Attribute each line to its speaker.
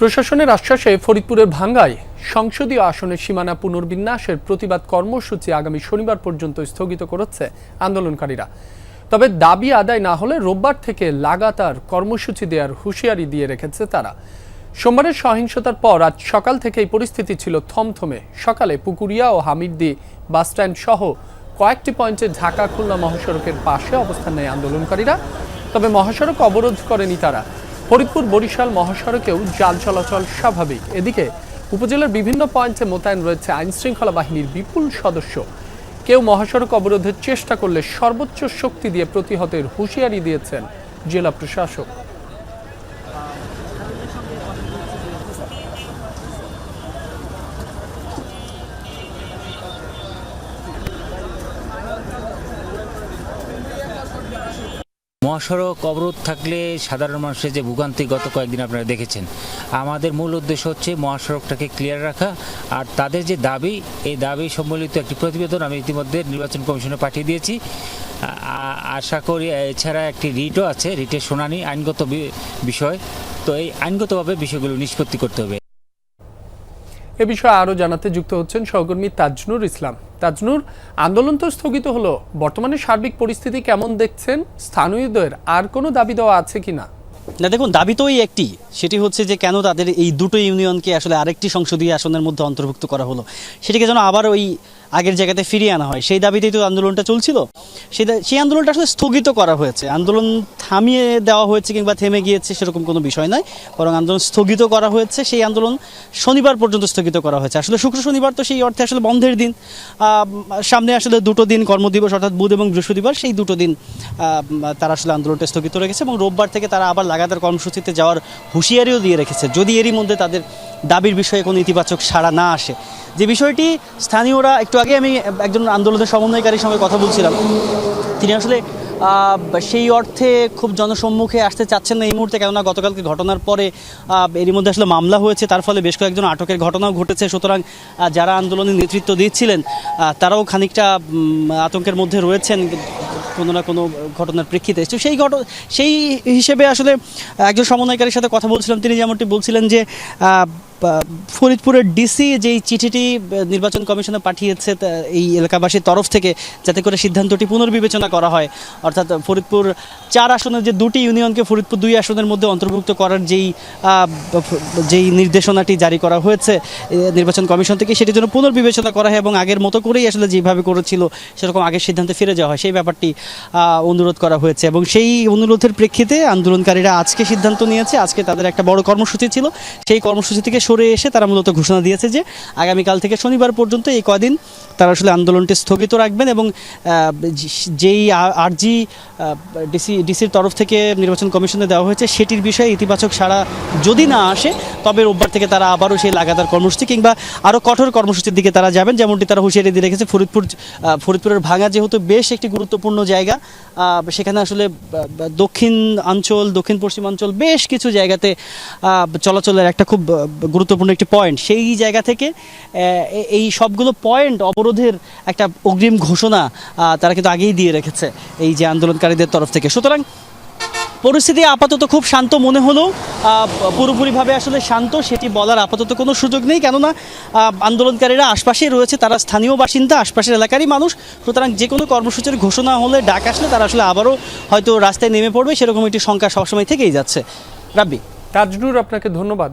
Speaker 1: প্রশাসনের আশ্বাসে ফরিদপুরের ভাঙ্গায় সংসদীয় আসনের সীমানা পুনর্বিন্যাসের প্রতিবাদ কর্মসূচি আগামী শনিবার পর্যন্ত স্থগিত করেছে আন্দোলনকারীরা। তবে দাবি আদায় না হলে রোববার থেকে লাগাতার কর্মসূচি দেওয়ার হুঁশিয়ারি দিয়ে রেখেছে তারা। সোমবারের সহিংসতার পর আজ সকাল থেকে এই পরিস্থিতি ছিল থমথমে। সকালে পুকুরিয়া ও হামিদদি বাসস্ট্যান্ড সহ কয়েকটি পয়েন্টে ঢাকা খুলনা মহাসড়কের পাশে অবস্থান নেয় আন্দোলনকারীরা। তবে মহাসড়ক অবরোধ করেনি তারা। ফরিদপুর বরিশাল মহাসড়কেও যান চলাচল স্বাভাবিক। এদিকে উপজেলার বিভিন্ন পয়েন্টে মোতায়েন রয়েছে আইনশৃঙ্খলা বাহিনীর বিপুল সদস্য। কেউ মহাসড়ক অবরোধের চেষ্টা করলে সর্বোচ্চ শক্তি দিয়ে প্রতিহতের হুঁশিয়ারি দিয়েছেন জেলা প্রশাসক।
Speaker 2: মহাসড়ক অবরোধ থাকলে সাধারণ মানুষের যে ভোগান্তি গত কয়েকদিন আপনারা দেখেছেন, আমাদের মূল উদ্দেশ্য হচ্ছে মহাসড়কটাকে ক্লিয়ার রাখা, আর তাদের যে দাবি, এই দাবি সম্বলিত একটি প্রতিবেদন আমি ইতিমধ্যে নির্বাচন কমিশনে পাঠিয়ে দিয়েছি। আশা করি এছাড়া একটি রিটও আছে, রিটের শুনানি আইনগত বিষয়। তো এই আইনগতভাবে বিষয়গুলো নিষ্পত্তি করতে হবে।
Speaker 1: এ বিষয়ে আরও জানাতে যুক্ত হচ্ছেন সহকর্মী তাজনুর ইসলাম। তাজনুর, আন্দোলন তো স্থগিত হলো, বর্তমানে সার্বিক পরিস্থিতি কেমন দেখছেন? স্থানীয়দের আর কোনো দাবি দেওয়া আছে কিনা?
Speaker 3: না, দেখুন, দাবি তো ওই একটি। সেটি হচ্ছে যে কেন তাদের এই দুটো ইউনিয়নকে আসলে আরেকটি সংসদীয় আসনের মধ্যে অন্তর্ভুক্ত করা হলো? সেটিকে যেন আবার ওই আগের জায়গাতে ফিরিয়ে আনা হয়। সেই দাবিতেই তো আন্দোলনটা চলছিল। সেই সেই আন্দোলনটা আসলে স্থগিত করা হয়েছে। আন্দোলন থামিয়ে দেওয়া হয়েছে কিংবা থেমে গিয়েছে সেরকম কোনো বিষয় নয়। বরং আন্দোলন স্থগিত করা হয়েছে। সেই আন্দোলন শনিবার পর্যন্ত স্থগিত করা হয়েছে। আসলে শুক্র শনিবার তো সেই অর্থে আসলে বন্ধের দিন। সামনে আসলে দুটো দিন কর্মদিবস অর্থাৎ বুধ এবং বৃহস্পতিবার, সেই দুটো দিন তারা আসলে আন্দোলনটা স্থগিত রেখেছে এবং রোববার থেকে তারা আবার লাগাতার কর্মসূচিতে যাওয়ার হুঁশিয়ারিও দিয়ে রেখেছে। যদি এরই মধ্যে তাদের দাবির বিষয়ে কোনো ইতিবাচক সাড়া না আসে। যে বিষয়টি স্থানীয়রা একটু আগে আমি একজন আন্দোলনের সমন্বয়কারীর সঙ্গে কথা বলছিলাম। তিনি আসলে সেই অর্থে খুব জনসম্মুখে আসতে চাচ্ছেন না এই মুহূর্তে, কেননা গতকালকে ঘটনার পরে এরই মধ্যে আসলে মামলা হয়েছে। তার ফলে বেশ কয়েকজন আটকের ঘটনাও ঘটেছে। সুতরাং যারা আন্দোলনের নেতৃত্ব দিচ্ছিলেন তারাও খানিকটা আতঙ্কের মধ্যে রয়েছেন কোনো না কোনো ঘটনার প্রেক্ষিতে। তো সেই ঘটনা সেই হিসেবে আসলে একজন সমন্বয়কারীর সাথে কথা বলছিলাম। তিনি যেমনটি বলছিলেন যে ফরিদপুরের ডিসি যেই চিঠিটি নির্বাচন কমিশনে পাঠিয়েছে এই এলাকাবাসীর তরফ থেকে যাতে করে সিদ্ধান্তটি পুনর্বিবেচনা করা হয়। অর্থাৎ ফরিদপুর চার আসনের যে দুটি ইউনিয়নকে ফরিদপুর দুই আসনের মধ্যে অন্তর্ভুক্ত করার যেই যেই নির্দেশনাটি জারি করা হয়েছে নির্বাচন কমিশন থেকে সেটি যেন পুনর্বিবেচনা করা হয় এবং আগের মতো করেই আসলে যেভাবে করেছিল, সেরকম আগের সিদ্ধান্তে ফিরে যাওয়া হয়, সেই ব্যাপারটি অনুরোধ করা হয়েছে। এবং সেই অনুরোধের প্রেক্ষিতে আন্দোলনকারীরা আজকে সিদ্ধান্ত নিয়েছে, আজকে তাদের একটা বড় কর্মসূচি ছিল। সেই কর্মসূচি থেকে সরে এসে তারা মূলত ঘোষণা দিয়েছে যে আগামীকাল থেকে শনিবার পর্যন্ত এই কদিন তারা আসলে আন্দোলনটি স্থগিত রাখবেন এবং যেই আরজি ডিসি, ডিসির তরফ থেকে নির্বাচন কমিশনে দেওয়া হয়েছে সেটির বিষয়ে ইতিবাচক সাড়া যদি না আসে, তবে রোববার থেকে তারা আবারও সেই লাগাতার কর্মসূচি কিংবা আরও কঠোর কর্মসূচির দিকে তারা যাবেন, যেমনটি তারা হুঁশিয়ারি দিয়ে রেখেছে। ফরিদপুর ফরিদপুরের ভাঙা যেহেতু বেশ একটি গুরুত্বপূর্ণ জায়গা সেখানে আসলে দক্ষিণ অঞ্চল, দক্ষিণ পশ্চিমাঞ্চল বেশ কিছু জায়গাতে চলাচলের একটা খুব গুরুত্বপূর্ণ একটি পয়েন্ট সেই জায়গা থেকে এই সবগুলো পয়েন্ট অবরোধের একটা অগ্রিম ঘোষণা তারা কিন্তু আগেই দিয়ে রেখেছে এই যে আন্দোলনকারীদের তরফ থেকে। সুতরাং পরিস্থিতি আপাতত খুব শান্ত মনে হলেও পুরোপুরিভাবে আসলে শান্ত সেটি বলার আপাতত কোনো সুযোগ নেই। কেননা আন্দোলনকারীরা আশপাশেই রয়েছে, তারা স্থানীয় বাসিন্দা, আশপাশের এলাকারই মানুষ। সুতরাং যে কোনো কর্মসূচির ঘোষণা হলে ডাক আসলে তারা আসলে আবারও হয়তো রাস্তায় নেমে পড়বে। সেরকম একটি শঙ্কা সবসময় থেকেই যাচ্ছে। রাব্বি।
Speaker 1: তাজনুর, আপনাকে ধন্যবাদ।